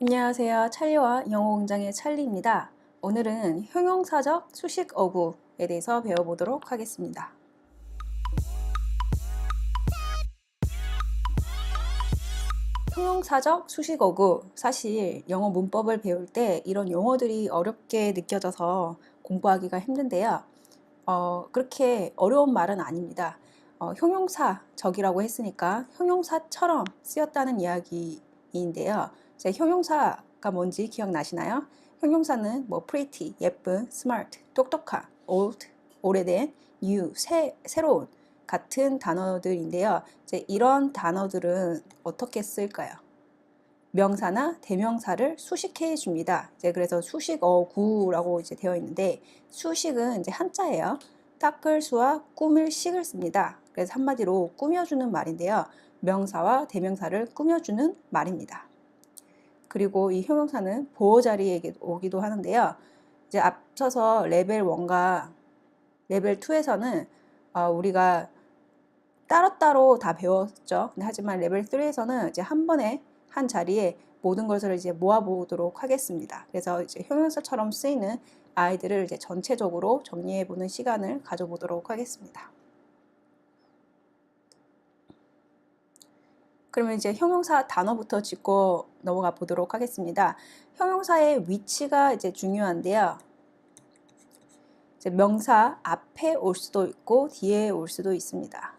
안녕하세요. 찰리와 영어 공장의 찰리입니다. 오늘은 형용사적 수식 어구에 대해서 배워보도록 하겠습니다. 형용사적 수식 어구. 사실 영어 문법을 배울 때 이런 용어들이 어렵게 느껴져서 공부하기가 힘든데요. 어, 그렇게 어려운 말은 아닙니다. 어, 형용사적이라고 했으니까 형용사처럼 쓰였다는 이야기인데요. 제 형용사가 뭔지 기억나시나요? 형용사는 뭐 pretty, 예쁜, smart, 똑똑한, old, 오래된, new, 새, 새로운 같은 단어들인데요. 이제 이런 단어들은 어떻게 쓸까요? 명사나 대명사를 수식해 줍니다. 이제 그래서 수식어구라고 이제 되어 있는데 수식은 이제 한자예요. 닦을 수와 꾸밀 식을 씁니다. 그래서 한마디로 꾸며주는 말인데요. 명사와 대명사를 꾸며주는 말입니다. 그리고 이 형용사는 보호 자리에 오기도 하는데요. 이제 앞서서 레벨 1과 레벨 2에서는 어, 우리가 따로따로 다 배웠죠. 하지만 레벨 3에서는 이제 한 번에 한 자리에 모든 것을 이제 모아보도록 하겠습니다. 그래서 이제 형용사처럼 쓰이는 아이들을 이제 전체적으로 정리해 보는 시간을 가져보도록 하겠습니다. 그러면 이제 형용사 단어부터 짚고 넘어가 보도록 하겠습니다. 형용사의 위치가 이제 중요한데요. 이제 명사 앞에 올 수도 있고 뒤에 올 수도 있습니다.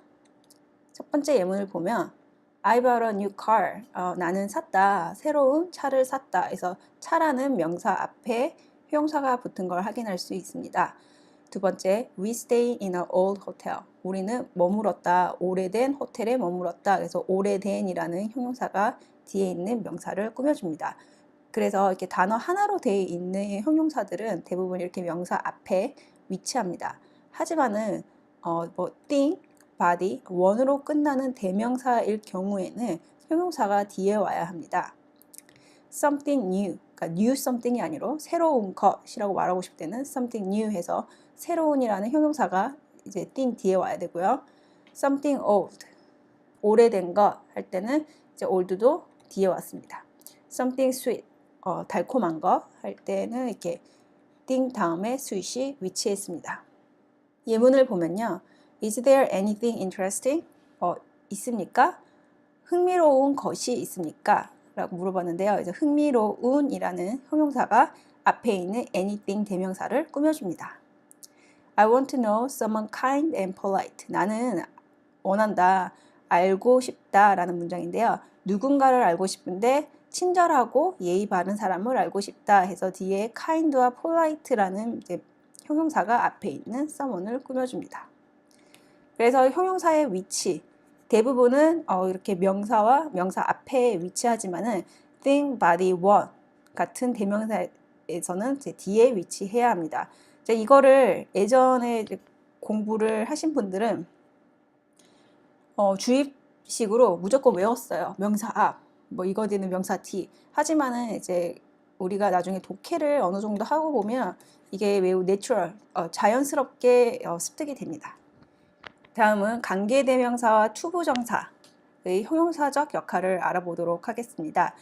첫 번째 예문을 보면 I bought a new car. 어, 나는 샀다. 새로운 차를 샀다. 그래서 차라는 명사 앞에 형용사가 붙은 걸 확인할 수 있습니다. 두 번째, we stay in an old hotel. 우리는 머물었다. 오래된 호텔에 머물었다. 그래서 오래된이라는 형용사가 뒤에 있는 명사를 꾸며줍니다. 그래서 이렇게 단어 하나로 되어 있는 형용사들은 대부분 이렇게 명사 앞에 위치합니다. 하지만은 어, 뭐 thing, body, 원으로 끝나는 대명사일 경우에는 형용사가 뒤에 와야 합니다. something new, 그러니까 new something이 아니로 새로운 것이라고 말하고 싶을 때는 something new 해서 새로운이라는 형용사가 이제 thing 뒤에 와야 되고요. something old, 오래된 것 할 때는 이제 old도 뒤에 왔습니다. something sweet, 어, 달콤한 것할 때는 이렇게 thing 다음에 sweet이 위치했습니다. 예문을 보면요. Is there anything interesting? 어, 있습니까? 흥미로운 것이 있습니까? 라고 물어봤는데요. 이제 흥미로운이라는 형용사가 앞에 있는 anything 대명사를 꾸며줍니다. I want to know someone kind and polite. 나는 원한다, 알고 싶다 라는 문장인데요. 누군가를 알고 싶은데 친절하고 예의 바른 사람을 알고 싶다 해서 뒤에 kind와 polite라는 형용사가 앞에 있는 someone을 꾸며줍니다. 그래서 형용사의 위치, 대부분은 어, 이렇게 명사와 명사 앞에 위치하지만은 thing, body, one 같은 대명사에서는 뒤에 위치해야 합니다. 이거를 예전에 공부를 하신 분들은 어, 주입식으로 무조건 외웠어요. 명사 앞, 뭐 이거 되는 명사 뒤. 하지만은 이제 우리가 나중에 독해를 어느 정도 하고 보면 이게 매우 내추럴, 어, 자연스럽게 어, 습득이 됩니다. 다음은 관계대명사와 투부정사의 형용사적 역할을 알아보도록 하겠습니다.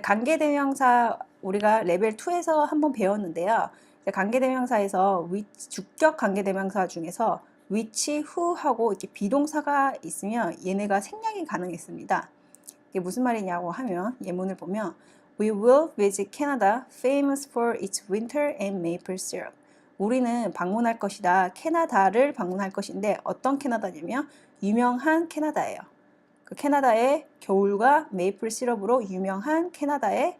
관계대명사 우리가 레벨 2에서 한번 배웠는데요. 관계대명사에서 위, 주격 관계대명사 중에서 위치 후하고 이렇게 비동사가 있으면 얘네가 생략이 가능했습니다. 이게 무슨 말이냐고 하면 예문을 보면 We will visit Canada, famous for its winter and maple syrup. 우리는 방문할 것이다. 캐나다를 방문할 것인데 어떤 캐나다냐면 유명한 캐나다예요. 그 캐나다의 겨울과 메이플 시럽으로 유명한 캐나다에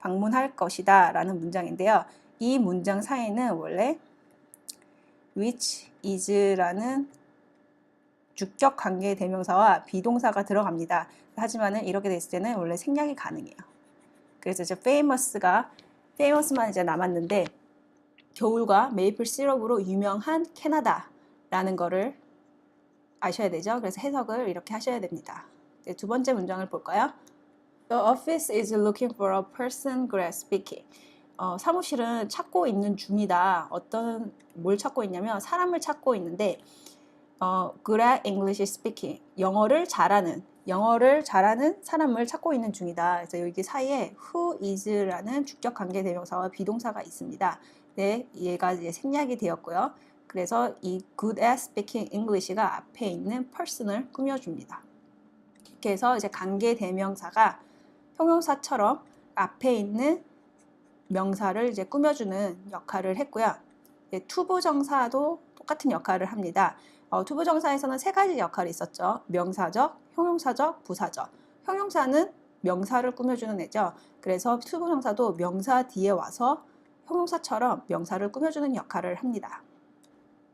방문할 것이다 라는 문장인데요. 이 문장 사이는 원래 which is라는 주격 관계 대명사와 비동사가 들어갑니다. 하지만은 이렇게 됐을 때는 원래 생략이 가능해요. 그래서 이제 famous가 famous만 이제 남았는데 겨울과 메이플 시럽으로 유명한 캐나다라는 거를 아셔야 되죠. 그래서 해석을 이렇게 하셔야 됩니다. 두 번째 문장을 볼까요? The office is looking for a person good at speaking. 어, 사무실은 찾고 있는 중이다. 어떤 뭘 찾고 있냐면 사람을 찾고 있는데 어, good at English speaking. 영어를 잘하는 영어를 잘하는 사람을 찾고 있는 중이다. 그래서 여기 사이에 who is라는 주격 관계 대명사와 비동사가 있습니다. 네, 얘가 이제 생략이 되었고요. 그래서 이 good at speaking English가 앞에 있는 person을 꾸며줍니다. 이렇게 해서 이제 관계 대명사가 형용사처럼 앞에 있는 명사를 이제 꾸며주는 역할을 했고요. 예, 투부정사도 똑같은 역할을 합니다. 어, 투부정사에서는 세 가지 역할이 있었죠. 명사적, 형용사적, 부사적. 형용사는 명사를 꾸며주는 애죠. 그래서 투부정사도 명사 뒤에 와서 형용사처럼 명사를 꾸며주는 역할을 합니다.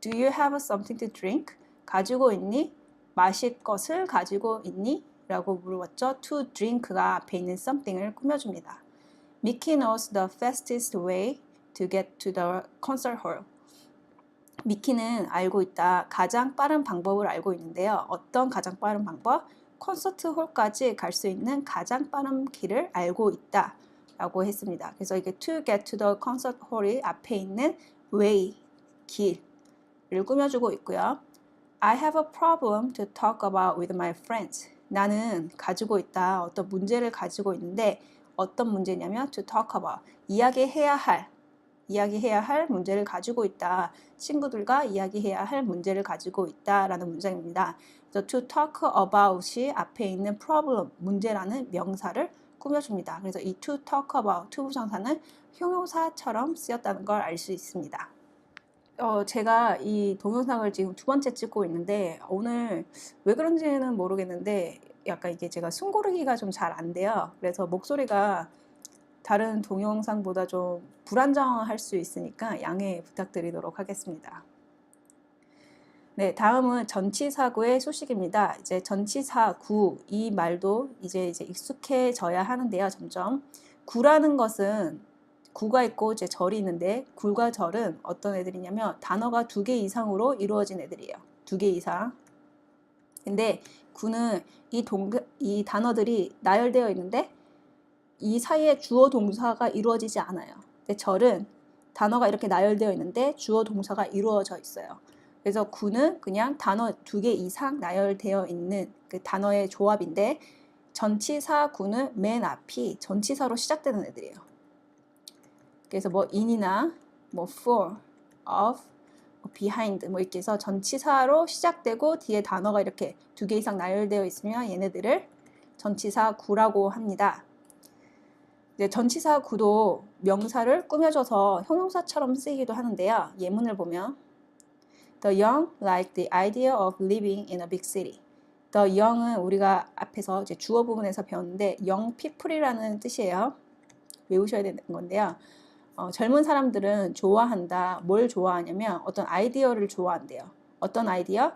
Do you have something to drink? 가지고 있니? 마실 것을 가지고 있니? 라고 물었죠. To drink가 앞에 있는 something을 꾸며줍니다. Mickey knows the fastest way to get to the concert hall. 미키는 알고 있다. 가장 빠른 방법을 알고 있는데요. 어떤 가장 빠른 방법? 콘서트 홀까지 갈 수 있는 가장 빠른 길을 알고 있다. 라고 했습니다. 그래서 이게 to get to the concert hall이 앞에 있는 way, 길을 꾸며주고 있고요. I have a problem to talk about with my friends. 나는 가지고 있다. 어떤 문제를 가지고 있는데 어떤 문제냐면 to talk about. 이야기해야 할, 이야기해야 할 문제를 가지고 있다. 친구들과 이야기해야 할 문제를 가지고 있다라는 문장입니다. 그래서 to talk about이 앞에 있는 problem, 문제라는 명사를 꾸며줍니다. 그래서 이 to talk about, to 부정사는 형용사처럼 쓰였다는 걸 알 수 있습니다. 어, 제가 이 동영상을 지금 두 번째 찍고 있는데 오늘 왜 그런지는 모르겠는데 약간 이게 제가 숨 고르기가 좀 잘 안 돼요. 그래서 목소리가 다른 동영상보다 좀 불안정할 수 있으니까 양해 부탁드리도록 하겠습니다. 네, 다음은 전치사구의 소식입니다. 이제 전치사구 이 말도 이제 이제 익숙해져야 하는데요. 점점 구라는 것은 구가 있고 이제 절이 있는데 굴과 절은 어떤 애들이냐면 단어가 두 개 이상으로 이루어진 애들이에요. 두 개 이상. 근데 구는 이 동, 이 단어들이 나열되어 있는데 이 사이에 주어 동사가 이루어지지 않아요. 근데 절은 단어가 이렇게 나열되어 있는데 주어 동사가 이루어져 있어요. 그래서 구는 그냥 단어 두 개 이상 나열되어 있는 그 단어의 조합인데 전치사 구는 맨 앞이 전치사로 시작되는 애들이에요. 그래서 뭐 in이나 뭐 for, of, 뭐 behind 뭐 이렇게 해서 전치사로 시작되고 뒤에 단어가 이렇게 두 개 이상 나열되어 있으면 얘네들을 전치사 구라고 합니다. 이제 전치사 구도 명사를 꾸며줘서 형용사처럼 쓰이기도 하는데요. 예문을 보면 The young like the idea of living in a big city. The young은 우리가 앞에서 이제 주어 부분에서 배웠는데 young people이라는 뜻이에요. 외우셔야 되는 건데요. 어, 젊은 사람들은 좋아한다. 뭘 좋아하냐면 어떤 아이디어를 좋아한대요. 어떤 아이디어?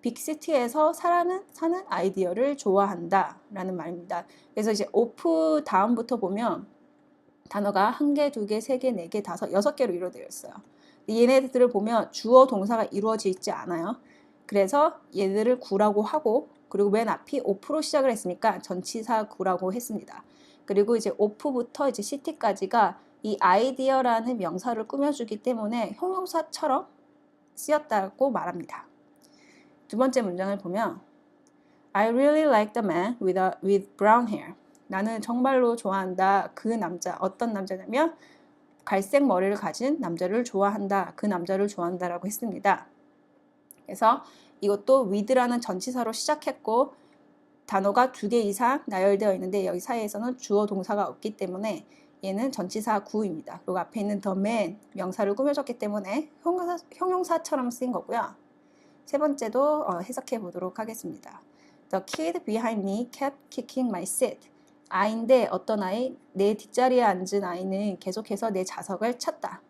빅시티에서 사는, 사는 아이디어를 좋아한다. 라는 말입니다. 그래서 이제 오프 다음부터 보면 단어가 한 개, 두 개, 세 개, 네 개, 다섯, 여섯 개로 이루어져 있어요. 얘네들을 보면 주어 동사가 이루어져 있지 않아요. 그래서 얘들을 구라고 하고 그리고 맨 앞이 오프로 시작을 했으니까 전치사 구라고 했습니다. 그리고 이제 오프부터 이제 시티까지가 이 아이디어라는 명사를 꾸며주기 때문에 형용사처럼 쓰였다고 말합니다. 두 번째 문장을 보면 I really like the man with, a, with brown hair. 나는 정말로 좋아한다. 그 남자 어떤 남자냐면 갈색 머리를 가진 남자를 좋아한다. 그 남자를 좋아한다라고 했습니다. 그래서 이것도 with라는 전치사로 시작했고 단어가 두 개 이상 나열되어 있는데 여기 사이에서는 주어 동사가 없기 때문에 얘는 전치사 구입니다. 그리고 앞에 있는 the man 명사를 꾸며줬기 때문에 형용사, 형용사처럼 쓰인 거고요. 세 번째도 어, 해석해 보도록 하겠습니다. The kid behind me kept kicking my seat. 아이인데 어떤 아이? 내 뒷자리에 앉은 아이는 계속해서 내 자석을 찼다.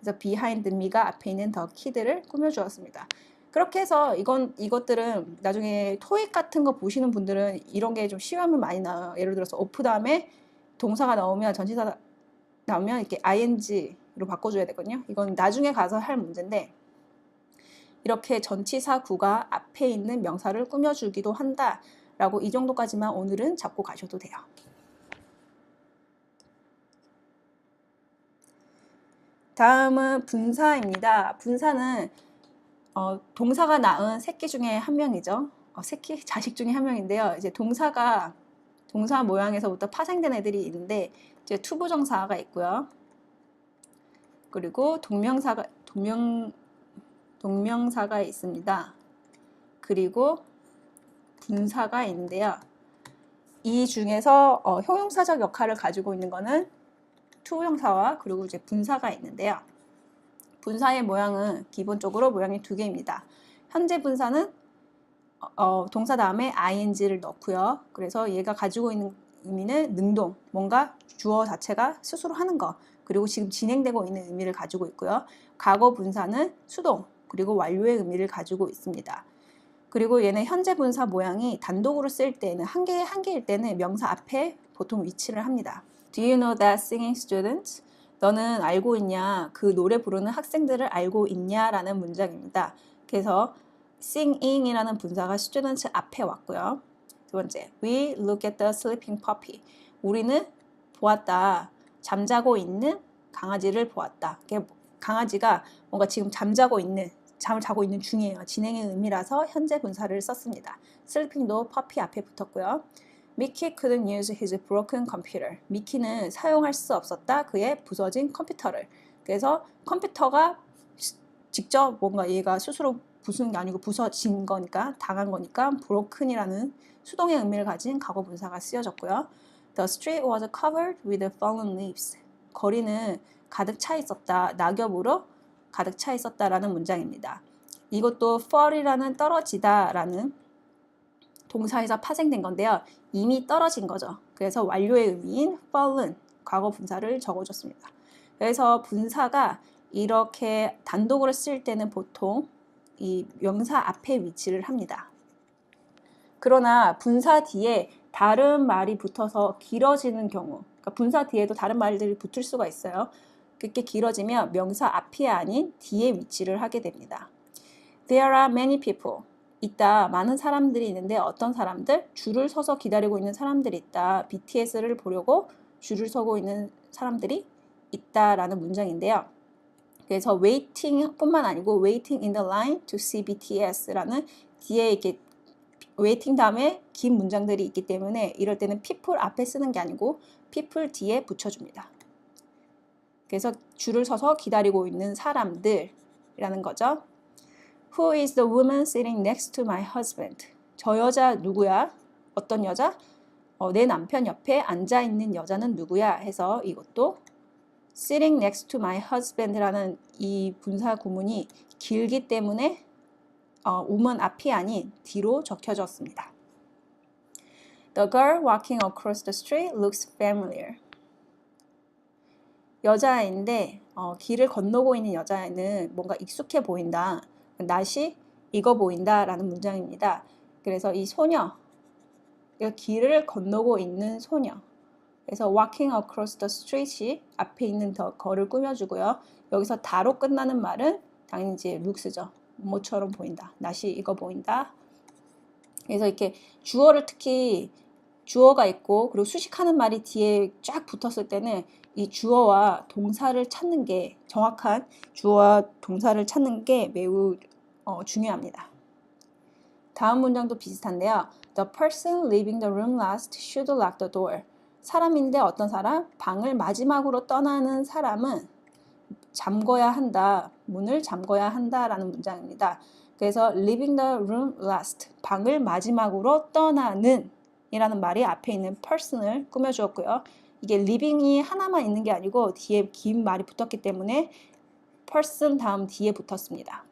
그래서 behind me가 앞에 있는 the kid를 꾸며주었습니다. 그렇게 해서 이건 이것들은 나중에 토익 같은 거 보시는 분들은 이런 게 좀 시험을 많이 나와요. 예를 들어서 오프 다음에 동사가 나오면 전치사 나오면 이렇게 ing로 바꿔줘야 되거든요. 이건 나중에 가서 할 문제인데 이렇게 전치사 구가 앞에 있는 명사를 꾸며주기도 한다 라고 이 정도까지만 오늘은 잡고 가셔도 돼요. 다음은 분사입니다. 분사는 어, 동사가 낳은 새끼 중에 한 명이죠. 어, 새끼 자식 중에 한 명인데요. 이제 동사가 동사 모양에서부터 파생된 애들이 있는데 이제 투부정사가 있고요. 그리고 동명사가 동명 동명사가 있습니다. 그리고 분사가 있는데요. 이 중에서 어, 형용사적 역할을 가지고 있는 거는 투부정사와 그리고 이제 분사가 있는데요. 분사의 모양은 기본적으로 모양이 두 개입니다. 현재 분사는 어, 동사 다음에 ing를 넣고요. 그래서 얘가 가지고 있는 의미는 능동, 뭔가 주어 자체가 스스로 하는 거, 그리고 지금 진행되고 있는 의미를 가지고 있고요. 과거 분사는 수동, 그리고 완료의 의미를 가지고 있습니다. 그리고 얘는 현재 분사 모양이 단독으로 쓸 때는 한 개, 한 개일 때는 명사 앞에 보통 위치를 합니다. Do you know that singing students? 너는 알고 있냐? 그 노래 부르는 학생들을 알고 있냐? 라는 문장입니다. 그래서 singing이라는 분사가 students 앞에 왔고요. 두 번째, we look at the sleeping puppy. 우리는 보았다. 잠자고 있는 강아지를 보았다. 강아지가 뭔가 지금 잠자고 있는 잠을 자고 있는 중이에요. 진행의 의미라서 현재 분사를 썼습니다. sleeping도 puppy 앞에 붙었고요. 미키 couldn't use his broken computer. 미키는 사용할 수 없었다. 그의 부서진 컴퓨터를. 그래서 컴퓨터가 직접 뭔가 얘가 스스로 부수는 게 아니고 부서진 거니까 당한 거니까 broken이라는 수동의 의미를 가진 과거 분사가 쓰여졌고요. The street was covered with fallen leaves. 거리는 가득 차 있었다. 낙엽으로 가득 차 있었다라는 문장입니다. 이것도 fall이라는 떨어지다라는 동사에서 파생된 건데요. 이미 떨어진 거죠. 그래서 완료의 의미인 fallen 과거 분사를 적어줬습니다. 그래서 분사가 이렇게 단독으로 쓸 때는 보통 이 명사 앞에 위치를 합니다. 그러나 분사 뒤에 다른 말이 붙어서 길어지는 경우, 그러니까 분사 뒤에도 다른 말들이 붙을 수가 있어요. 그렇게 길어지면 명사 앞이 아닌 뒤에 위치를 하게 됩니다. There are many people. 있다. 많은 사람들이 있는데 어떤 사람들? 줄을 서서 기다리고 있는 사람들이 있다. BTS를 보려고 줄을 서고 있는 사람들이 있다라는 문장인데요. 그래서 waiting 뿐만 아니고 waiting in the line to see BTS라는 뒤에 이렇게 waiting 다음에 긴 문장들이 있기 때문에 이럴 때는 people 앞에 쓰는 게 아니고 people 뒤에 붙여줍니다. 그래서 줄을 서서 기다리고 있는 사람들이라는 거죠. Who is the woman sitting next to my husband? 저 여자 누구야? 어떤 여자? 어, 내 남편 옆에 앉아 있는 여자는 누구야? 해서 이것도 sitting next to my husband라는 이 분사 구문이 길기 때문에 어, woman 앞이 아닌 뒤로 적혀졌습니다. The girl walking across the street looks familiar. 여자인데 어, 길을 건너고 있는 여자는 뭔가 익숙해 보인다. 낯이 익어 보인다라는 문장입니다. 그래서 이 소녀, 길을 건너고 있는 소녀. 그래서 walking across the street이 앞에 있는 더 거를 꾸며주고요. 여기서 다로 끝나는 말은 당연히 이제 looks죠. 뭐처럼 보인다. 낯이 익어 보인다. 그래서 이렇게 주어를 특히 주어가 있고 그리고 수식하는 말이 뒤에 쫙 붙었을 때는 이 주어와 동사를 찾는 게 정확한 주어와 동사를 찾는 게 매우 어, 중요합니다. 다음 문장도 비슷한데요. The person leaving the room last should lock the door. 사람인데 어떤 사람? 방을 마지막으로 떠나는 사람은 잠궈야 한다. 문을 잠궈야 한다라는 문장입니다. 그래서 leaving the room last. 방을 마지막으로 떠나는 이라는 말이 앞에 있는 person을 꾸며주었고요. 이게 living이 하나만 있는 게 아니고 뒤에 긴 말이 붙었기 때문에 person 다음 뒤에 붙었습니다.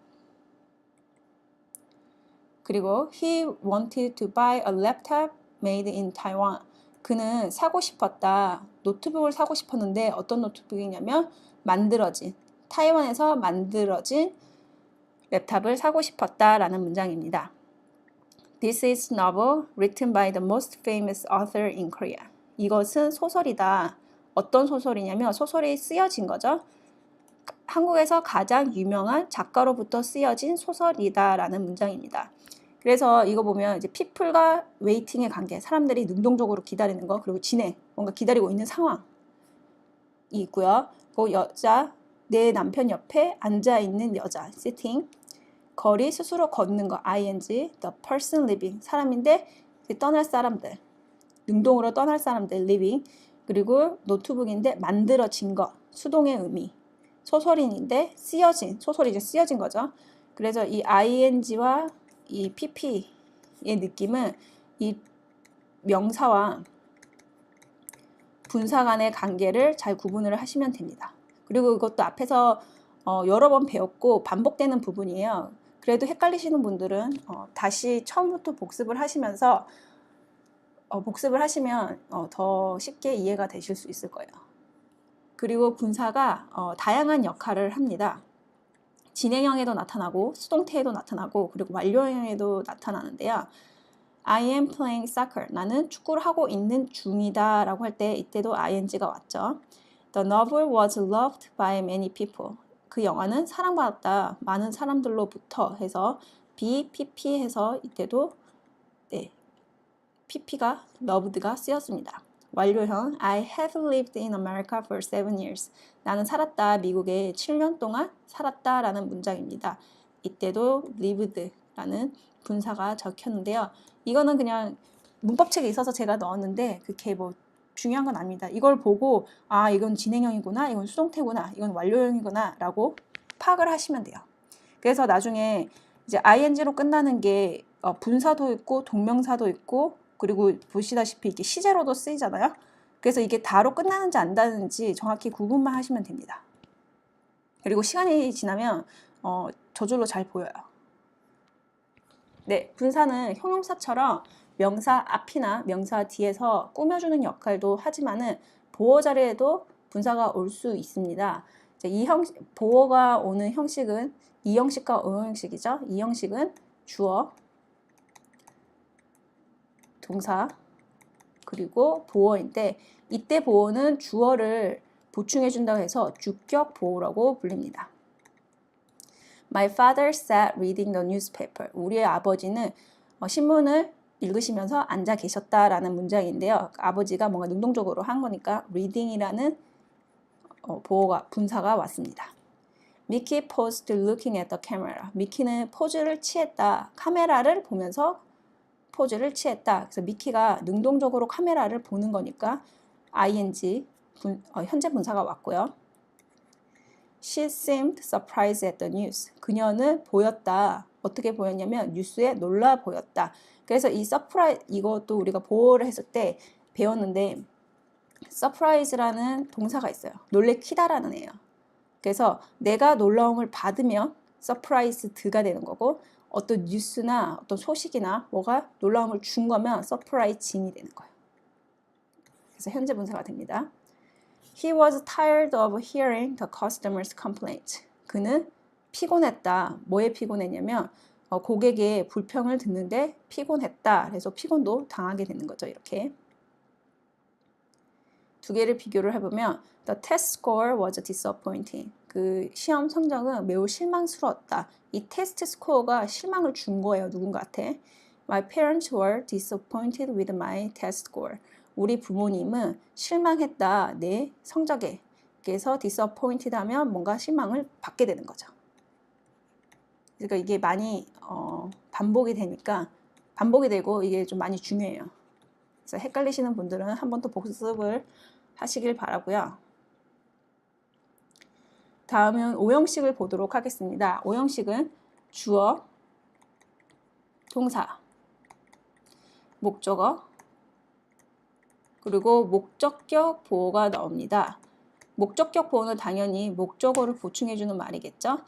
그리고 he wanted to buy a laptop made in Taiwan. 그는 사고 싶었다. 노트북을 사고 싶었는데 어떤 노트북이냐면 만들어진 타이완에서 만들어진 랩탑을 사고 싶었다라는 문장입니다. This is novel written by the most famous author in Korea. 이것은 소설이다. 어떤 소설이냐면 소설이 쓰여진 거죠. 한국에서 가장 유명한 작가로부터 쓰여진 소설이다라는 문장입니다. 그래서 이거 보면 이제 people과 웨이팅의 관계, 사람들이 능동적으로 기다리는 거, 그리고 진행, 뭔가 기다리고 있는 상황이 있고요. 그 여자, 내 남편 옆에 앉아 있는 여자, sitting. 거리 스스로 걷는 거 ing the person living 사람인데 그 떠날 사람들 능동으로 떠날 사람들 living 그리고 노트북인데 만들어진 거 수동의 의미 소설인인데 쓰여진 소설이 이제 쓰여진 거죠. 그래서 이 ing와 이 pp의 느낌은 이 명사와 분사 간의 관계를 잘 구분을 하시면 됩니다. 그리고 이것도 앞에서 어, 여러 번 배웠고 반복되는 부분이에요. 그래도 헷갈리시는 분들은 어, 다시 처음부터 복습을 하시면서 어, 복습을 하시면 어, 더 쉽게 이해가 되실 수 있을 거예요. 그리고 분사가 어, 다양한 역할을 합니다. 진행형에도 나타나고 수동태에도 나타나고 그리고 완료형에도 나타나는데요. I am playing soccer. 나는 축구를 하고 있는 중이다 라고 할 때 이때도 ing가 왔죠. The novel was loved by many people. 그 영화는 사랑받았다. 많은 사람들로부터 해서 BPP 해서 이때도 네, PP가 loved가 쓰였습니다. 완료형 I have lived in America for seven years. 나는 살았다. 미국에 7년 동안 살았다 라는 문장입니다. 이때도 lived라는 분사가 적혔는데요. 이거는 그냥 문법책에 있어서 제가 넣었는데 그게 뭐 중요한 건 아닙니다. 이걸 보고 아 이건 진행형이구나, 이건 수동태구나, 이건 완료형이구나 라고 파악을 하시면 돼요. 그래서 나중에 이제 ing로 끝나는 게 어, 분사도 있고 동명사도 있고 그리고 보시다시피 이게 시제로도 쓰이잖아요. 그래서 이게 다로 끝나는지 안 닿는지 정확히 구분만 하시면 됩니다. 그리고 시간이 지나면 어, 저절로 잘 보여요. 네, 분사는 형용사처럼 명사 앞이나 명사 뒤에서 꾸며주는 역할도 하지만은 보어 자리에도 분사가 올 수 있습니다. 이 형, 보어가 오는 형식은 이 형식과 오 형식이죠. 이 형식은 주어, 동사, 그리고 보어인데 이때 보어는 주어를 보충해 준다고 해서 주격 보어라고 불립니다. My father sat reading the newspaper. 우리의 아버지는 어, 신문을 읽으시면서 앉아 계셨다라는 문장인데요. 아버지가 뭔가 능동적으로 한 거니까 reading이라는 어, 보호가 분사가 왔습니다. 미키 paused looking at the camera. 미키는 포즈를 취했다. 카메라를 보면서 포즈를 취했다. 그래서 미키가 능동적으로 카메라를 보는 거니까 ing 분, 어, 현재 분사가 왔고요. She seemed surprised at the news. 그녀는 보였다. 어떻게 보였냐면 뉴스에 놀라 보였다. 그래서 이 surprise 이것도 우리가 보호를 했을 때 배웠는데 surprise라는 동사가 있어요. 놀래키다라는 애예요. 그래서 내가 놀라움을 받으면 surprised가 되는 거고 어떤 뉴스나 어떤 소식이나 뭐가 놀라움을 준 거면 surpriseing이 되는 거예요. 그래서 현재 분사가 됩니다. He was tired of hearing the customer's complaint. 그는 피곤했다. 뭐에 피곤했냐면 어, 고객의 불평을 듣는데 피곤했다. 그래서 피곤도 당하게 되는 거죠. 이렇게 두 개를 비교를 해보면 the test score was disappointing. 그 시험 성적은 매우 실망스러웠다. 이 테스트 스코어가 실망을 준 거예요. 누군가한테. My parents were disappointed with my test score. 우리 부모님은 실망했다. 내 성적에. 그래서 disappointed 하면 뭔가 실망을 받게 되는 거죠. 그러니까 이게 많이 어, 반복이 되니까 반복이 되고 이게 좀 많이 중요해요. 그래서 헷갈리시는 분들은 한 번 더 복습을 하시길 바라고요. 다음은 오형식을 보도록 하겠습니다. 오형식은 주어, 동사, 목적어, 그리고 목적격 보호가 나옵니다. 목적격 보호는 당연히 목적어를 보충해주는 말이겠죠.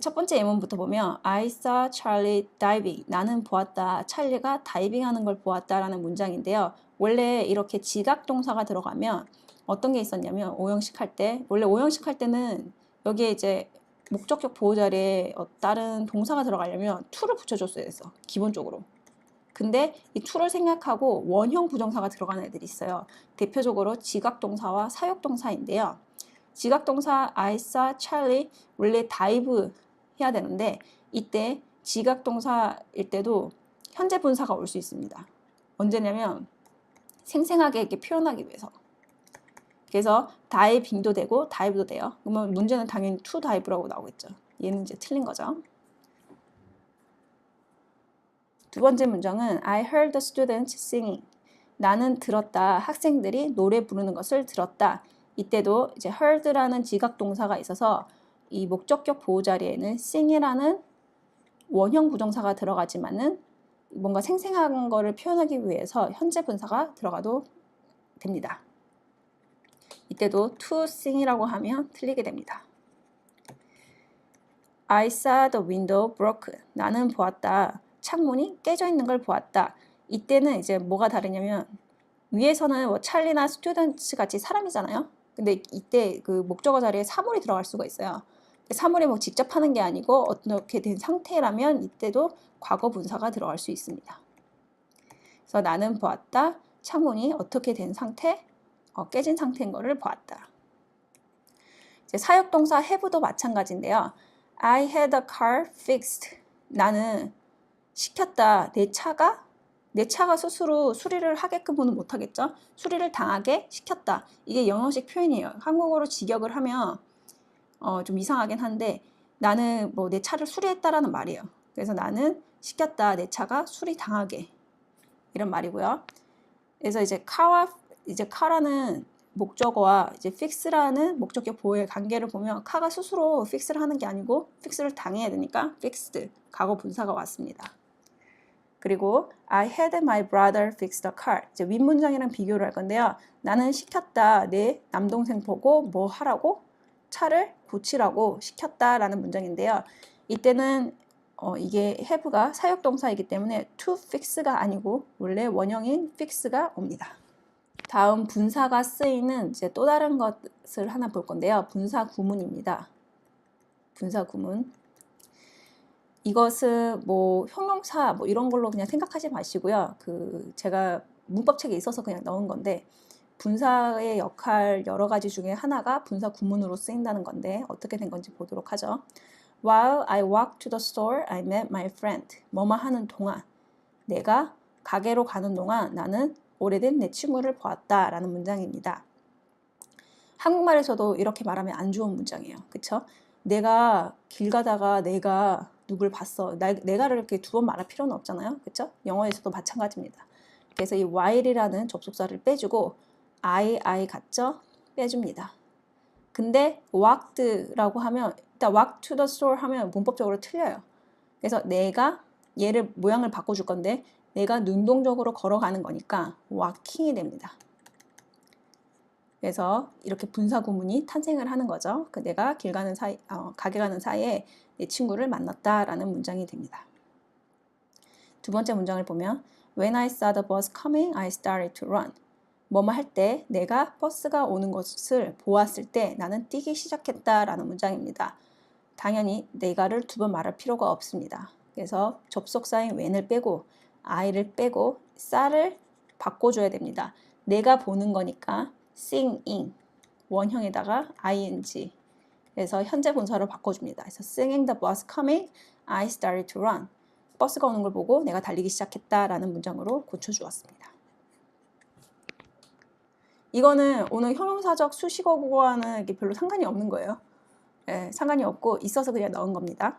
첫 번째 예문부터 보면 I saw Charlie diving. 나는 보았다. 찰리가 다이빙하는 걸 보았다라는 문장인데요. 원래 이렇게 지각 동사가 들어가면 어떤 게 있었냐면 오형식 할 때 원래 오형식 할 때는 여기에 이제 목적격 보호 자리에 어, 다른 동사가 들어가려면 to를 붙여줬어야 됐어. 기본적으로. 근데 이 to를 생략하고 원형 부정사가 들어가는 애들이 있어요. 대표적으로 지각 동사와 사역 동사인데요. 지각동사 I saw Charlie 원래 dive 해야 되는데 이때 지각동사일 때도 현재 분사가 올 수 있습니다. 언제냐면 생생하게 이렇게 표현하기 위해서. 그래서 다이빙도 되고 다이브도 돼요. 그러면 문제는 당연히 투 다이브라고 나오겠죠. 얘는 이제 틀린 거죠. 두 번째 문장은 I heard the students singing. 나는 들었다. 학생들이 노래 부르는 것을 들었다. 이때도 이제 heard라는 지각 동사가 있어서 이 목적격 보호 자리에는 sing이라는 원형 부정사가 들어가지만은 뭔가 생생한 거를 표현하기 위해서 현재 분사가 들어가도 됩니다. 이때도 to sing이라고 하면 틀리게 됩니다. I saw the window broken. 나는 보았다. 창문이 깨져 있는 걸 보았다. 이때는 이제 뭐가 다르냐면 위에서는 뭐 찰리나 스튜던츠 같이 사람이잖아요. 근데 이때 그 목적어 자리에 사물이 들어갈 수가 있어요. 사물이 뭐 직접 하는 게 아니고 어떻게 된 상태라면 이때도 과거 분사가 들어갈 수 있습니다. 그래서 나는 보았다. 창문이 어떻게 된 상태? 어, 깨진 상태인 거를 보았다. 이제 사역동사 have도 마찬가지인데요. I had a car fixed. 나는 시켰다. 내 차가 내 차가 스스로 수리를 하게끔은 못하겠죠. 수리를 당하게 시켰다. 이게 영어식 표현이에요. 한국어로 직역을 하면 어, 좀 이상하긴 한데 나는 뭐 내 차를 수리했다라는 말이에요. 그래서 나는 시켰다. 내 차가 수리 당하게 이런 말이고요. 그래서 이제 카와 이제 카라는 목적어와 이제 fix라는 목적격 보호의 관계를 보면 카가 스스로 fix를 하는 게 아니고 fix를 당해야 되니까 fixed 과거 분사가 왔습니다. 그리고 I had my brother fix the car. 이제 윗문장이랑 비교를 할 건데요. 나는 시켰다. 내 남동생 보고 뭐 하라고? 차를 고치라고 시켰다라는 문장인데요. 이때는 어, 이게 have가 사역동사이기 때문에 to fix가 아니고 원래 원형인 fix가 옵니다. 다음 분사가 쓰이는 이제 또 다른 것을 하나 볼 건데요. 분사 구문입니다. 분사 구문. 이것은 뭐 형용사 뭐 이런 걸로 그냥 생각하지 마시고요. 그 제가 문법책에 있어서 그냥 넣은 건데 분사의 역할 여러 가지 중에 하나가 분사 구문으로 쓰인다는 건데 어떻게 된 건지 보도록 하죠. While I walked to the store, I met my friend. 뭐뭐 하는 동안 내가 가게로 가는 동안 나는 오래된 내 친구를 보았다 라는 문장입니다. 한국말에서도 이렇게 말하면 안 좋은 문장이에요. 그쵸? 내가 길 가다가 내가 누굴 봤어. 나, 내가를 이렇게 두 번 말할 필요는 없잖아요. 그쵸? 영어에서도 마찬가지입니다. 그래서 이 while이라는 접속사를 빼주고 I, I 같죠? 빼줍니다. 근데 walked라고 하면 일단 walk to the store 하면 문법적으로 틀려요. 그래서 내가 얘를 모양을 바꿔줄 건데 내가 능동적으로 걸어가는 거니까 walking이 됩니다. 그래서 이렇게 분사 구문이 탄생을 하는 거죠. 그 내가 길 가는 사이, 어, 가게 가는 사이에 내 친구를 만났다라는 문장이 됩니다. 두 번째 문장을 보면 When I saw the bus coming, I started to run. 뭐뭐 할 때 내가 버스가 오는 것을 보았을 때 나는 뛰기 시작했다라는 문장입니다. 당연히 내가를 두 번 말할 필요가 없습니다. 그래서 접속사인 when을 빼고 I를 빼고 쌀을 바꿔줘야 됩니다. 내가 보는 거니까 singing 원형에다가 ing 그래서 현재 분사로 바꿔줍니다. 그래서 singing the bus coming, I started to run. 버스가 오는 걸 보고 내가 달리기 시작했다라는 문장으로 고쳐주었습니다. 이거는 오늘 형용사적 수식어구와는 별로 상관이 없는 거예요. 네, 상관이 없고 있어서 그냥 넣은 겁니다.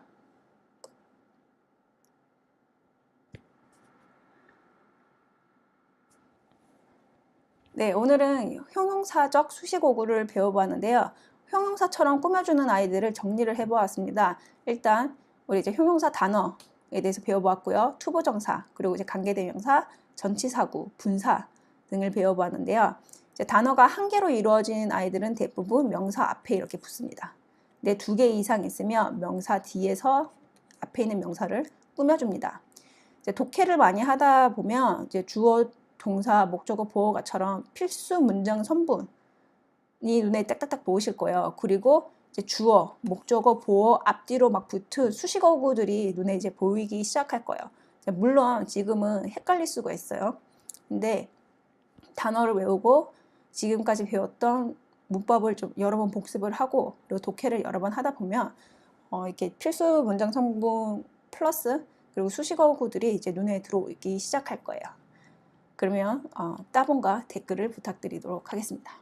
네, 오늘은 형용사적 수식어구를 배워보았는데요. 형용사처럼 꾸며주는 아이들을 정리를 해보았습니다. 일단 우리 이제 형용사 단어에 대해서 배워보았고요. 투부정사, 그리고 이제 관계대명사, 전치사구, 분사 등을 배워보았는데요. 이제 단어가 한 개로 이루어진 아이들은 대부분 명사 앞에 이렇게 붙습니다. 네, 두개 이상 있으면 명사 뒤에서 앞에 있는 명사를 꾸며줍니다. 이제 독해를 많이 하다 보면 이제 주어 동사, 목적어, 보어가처럼 필수 문장 선분이 눈에 딱딱딱 보이실 거예요. 그리고 이제 주어, 목적어, 보어 앞뒤로 막 붙은 수식어구들이 눈에 이제 보이기 시작할 거예요. 물론 지금은 헷갈릴 수가 있어요. 근데 단어를 외우고 지금까지 배웠던 문법을 좀 여러 번 복습을 하고 그리고 독해를 여러 번 하다 보면 어, 이렇게 필수 문장 성분 플러스 그리고 수식어구들이 이제 눈에 들어오기 시작할 거예요. 그러면 어, 따봉과 댓글을 부탁드리도록 하겠습니다.